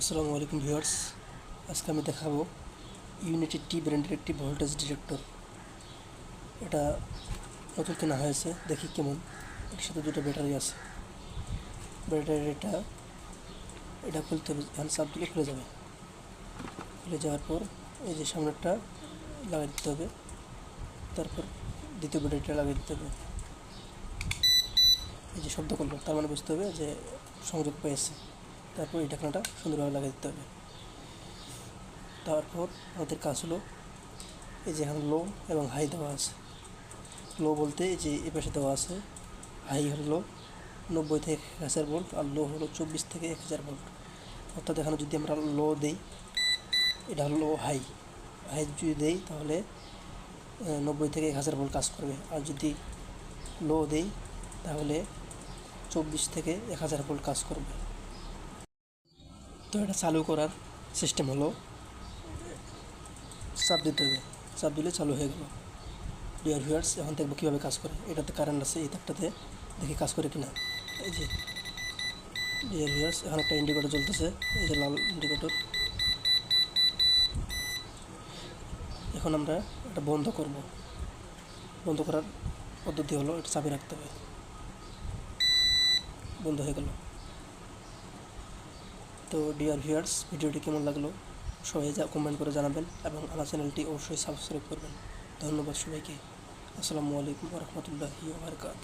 আসসালামু আলাইকুম ভিউয়ার্স, আজকে আমি দেখাবো ইউনিটি টি ব্র্যান্ডের একটি ভোল্টেজ ডিটেক্টর এটা নতুন কেনা হয়েছে, দেখি কেমন। এর সাথে দুটো ব্যাটারি আছে। ব্যাটারিটা এটা এটা খুলতে হবে হ্যান্ড চাপ দিলে খুলে যাবে। খুলে যাওয়ার পর এই যে সামনেরটা লাগিয়ে দিতে হবে। তারপর দ্বিতীয় ব্যাটারিটা লাগিয়ে দিতে হবে। এই যে শব্দ করল, তার মানে বুঝতে হবে যে সংযোগ পেয়েছে। তারপর এই ঢাকনাটা সুন্দরভাবে লাগিয়ে দিতে হবে। তারপর আমাদের কাজ হলো এই যে এখানে লো এবং হাই দেওয়া আছে। লো বলতে এই যে এ পাশে দেওয়া আছে, হাই হলো নব্বই থেকে এক হাজার ভোল্ট আর লো হলো চব্বিশ থেকে এক হাজার ভোল্ট। অর্থাৎ এখানে যদি আমরা লো দেই, এটা হলো হাই। হাই যদি দেই তাহলে নব্বই থেকে এক হাজার ভোল্ট কাজ করবে। আর যদি লো দেই তাহলে চব্বিশ থেকে এক হাজার ভোল্ট কাজ করবে। তো এটা চালু করার সিস্টেম হলো চাপ দিতে হবে। চাপ দিলে চালু হয়ে গেল। ডিয়ার ভিউয়ার্স এখন দেখব কীভাবে কাজ করে। এটাতে কারেন্ট আছে, এই তারটাতে দেখি কাজ করে কিনা। এই যে ডিয়ার ভিউয়ার্স এখন একটা ইন্ডিকেটর চলতেছে এই যে লাল ইন্ডিকেটর এখন আমরা এটা বন্ধ করব। বন্ধ করার পদ্ধতি হলো এটা চাবি রাখতে হবে। বন্ধ হয়ে গেল। তো ডিয়ার ভিউয়ার্স ভিডিওটি কেমন লাগল? সবাই যা কমেন্ট করে জানাবেন এবং আমার চ্যানেলটি অবশ্যই সাবস্ক্রাইব করবেন। ধন্যবাদ সবাইকে। আসসালামু আলাইকুম রহমতুল্লাহি ওবরকাত